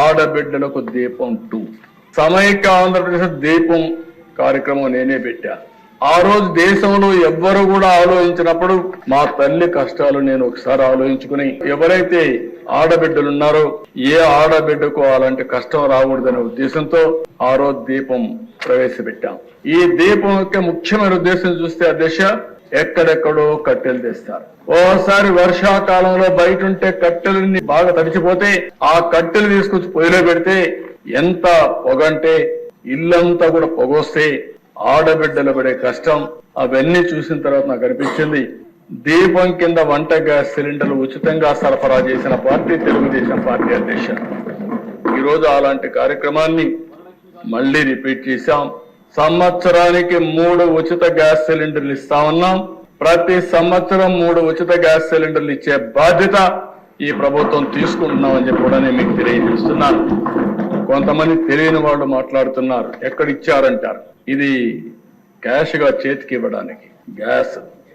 ఆడబిడ్డలకు దీపం టూ. సమైక్య ఆంధ్రప్రదేశ్ దీపం కార్యక్రమం నేనే పెట్టాను ఆ రోజు దేశంలో ఎవ్వరు కూడా ఆలోచించినప్పుడు మా తల్లి కష్టాలు నేను ఒకసారి ఆలోచించుకుని ఎవరైతే ఆడబిడ్డలు ఉన్నారో ఏ ఆడబిడ్డకు అలాంటి కష్టం రాకూడదనే ఉద్దేశంతో ఆ రోజు దీపం ప్రవేశపెట్టాం. ఈ దీపం యొక్క ముఖ్యమైన ఉద్దేశం చూస్తే అధ్యక్ష ఎక్కడెక్కడో కట్టెలు తెస్తారు. ఓసారి వర్షాకాలంలో బయట ఉంటే కట్టెలని బాగా తడిచిపోతే ఆ కట్టెలు తీసుకొచ్చి పొయ్యిలో పెడితే ఎంత పొగంటే ఇల్లంతా కూడా పొగొస్తే ఆడబిడ్డలు పడే కష్టం. అవన్నీ చూసిన తర్వాత నాకు అనిపించింది దీపం కింద వంట గ్యాస్ సిలిండర్లు ఉచితంగా సరఫరా చేసిన పార్టీ తెలుగుదేశం పార్టీ అధ్యక్ష ఈరోజు అలాంటి కార్యక్రమాన్ని మళ్ళీ రిపీట్ చేశాం. సంవత్సరానికి మూడు ఉచిత గ్యాస్ సిలిండర్లు ఇస్తా ఉన్నాం. ప్రతి సంవత్సరం మూడు ఉచిత గ్యాస్ సిలిండర్లు ఇచ్చే బాధ్యత ఈ ప్రభుత్వం తీసుకుంటున్నామని చెప్పి కూడా నేను మీకు తెలియజేస్తున్నాను. కొంతమంది తెలియని వాళ్ళు మాట్లాడుతున్నారు. ఎక్కడ ఇచ్చారంటారు? ఇది క్యాష్గా చేతికి ఇవ్వడానికి. గ్యాస్